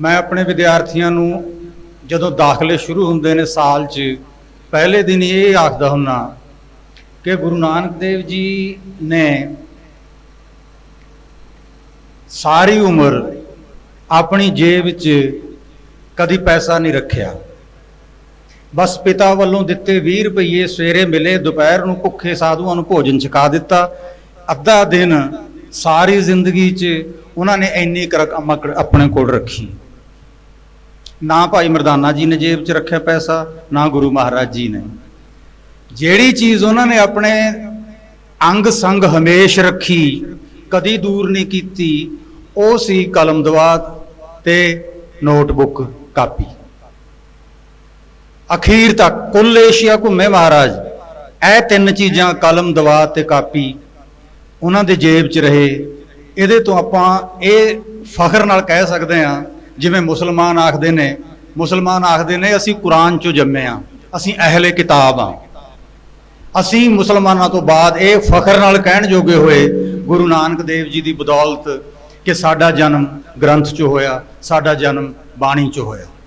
ਮੈਂ ਆਪਣੇ ਵਿਦਿਆਰਥੀਆਂ ਨੂੰ ਜਦੋਂ ਦਾਖਲੇ ਸ਼ੁਰੂ ਹੁੰਦੇ ਨੇ ਸਾਲ 'ਚ, ਪਹਿਲੇ ਦਿਨ ਇਹ ਆਖਦਾ ਹੁੰਨਾ ਕਿ ਗੁਰੂ ਨਾਨਕ ਦੇਵ ਜੀ ਨੇ ਸਾਰੀ ਉਮਰ ਆਪਣੀ ਜੇਬ ਵਿੱਚ ਕਦੀ ਪੈਸਾ ਨਹੀਂ ਰੱਖਿਆ। ਬਸ ਪਿਤਾ ਵੱਲੋਂ ਦਿੱਤੇ 20 ਰੁਪਏ ਸਵੇਰੇ ਮਿਲੇ, ਦੁਪਹਿਰ ਨੂੰ ਭੁੱਖੇ ਸਾਧੂਆਂ ਨੂੰ ਭੋਜਨ ਛਕਾ ਦਿੱਤਾ। ਅੱਧਾ ਦਿਨ ਸਾਰੀ ਜ਼ਿੰਦਗੀ 'ਚ ਉਹਨਾਂ ਨੇ ਇੰਨੀ ਕੁ ਰਕਮ ਆਪਣੇ ਕੋਲ ਰੱਖੀ। ਨਾ ਭਾਈ ਮਰਦਾਨਾ ਜੀ ਨੇ ਜੇਬ 'ਚ ਰੱਖਿਆ ਪੈਸਾ, ਨਾ ਗੁਰੂ ਮਹਾਰਾਜ ਜੀ ਨੇ। ਜਿਹੜੀ ਚੀਜ਼ ਉਹਨਾਂ ਨੇ ਆਪਣੇ ਅੰਗ ਸੰਗ ਹਮੇਸ਼ ਰੱਖੀ, ਕਦੀ ਦੂਰ ਨਹੀਂ ਕੀਤੀ, ਉਹ ਸੀ ਕਲਮ ਦਵਾਤ ਤੇ ਨੋਟਬੁੱਕ ਕਾਪੀ। ਅਖੀਰ ਤੱਕ ਕੁੱਲ ਏਸ਼ੀਆ ਘੁੰਮੇ ਮਹਾਰਾਜ, ਇਹ ਤਿੰਨ ਚੀਜ਼ਾਂ, ਕਲਮ ਦਵਾਤ ਤੇ ਕਾਪੀ, ਉਹਨਾਂ ਦੇ ਜੇਬ 'ਚ ਰਹੇ। ਇਹਦੇ ਤੋਂ ਆਪਾਂ ਇਹ ਫਖਰ ਨਾਲ ਕਹਿ ਸਕਦੇ ਹਾਂ ਜਿਵੇਂ ਮੁਸਲਮਾਨ ਆਖਦੇ ਨੇ, ਮੁਸਲਮਾਨ ਆਖਦੇ ਨੇ, ਅਸੀਂ ਕੁਰਾਨ 'ਚੋਂ ਜੰਮੇ ਆ, ਅਸੀਂ ਅਹਲੇ ਕਿਤਾਬ ਆ। ਅਸੀਂ ਮੁਸਲਮਾਨਾਂ ਤੋਂ ਬਾਅਦ ਇਹ ਫਖਰ ਨਾਲ ਕਹਿਣ ਜੋਗੇ ਹੋਏ, ਗੁਰੂ ਨਾਨਕ ਦੇਵ ਜੀ ਦੀ ਬਦੌਲਤ ਕਿ ਸਾਡਾ ਜਨਮ ਗ੍ਰੰਥ 'ਚ ਹੋਇਆ, ਸਾਡਾ ਜਨਮ ਬਾਣੀ 'ਚ ਹੋਇਆ।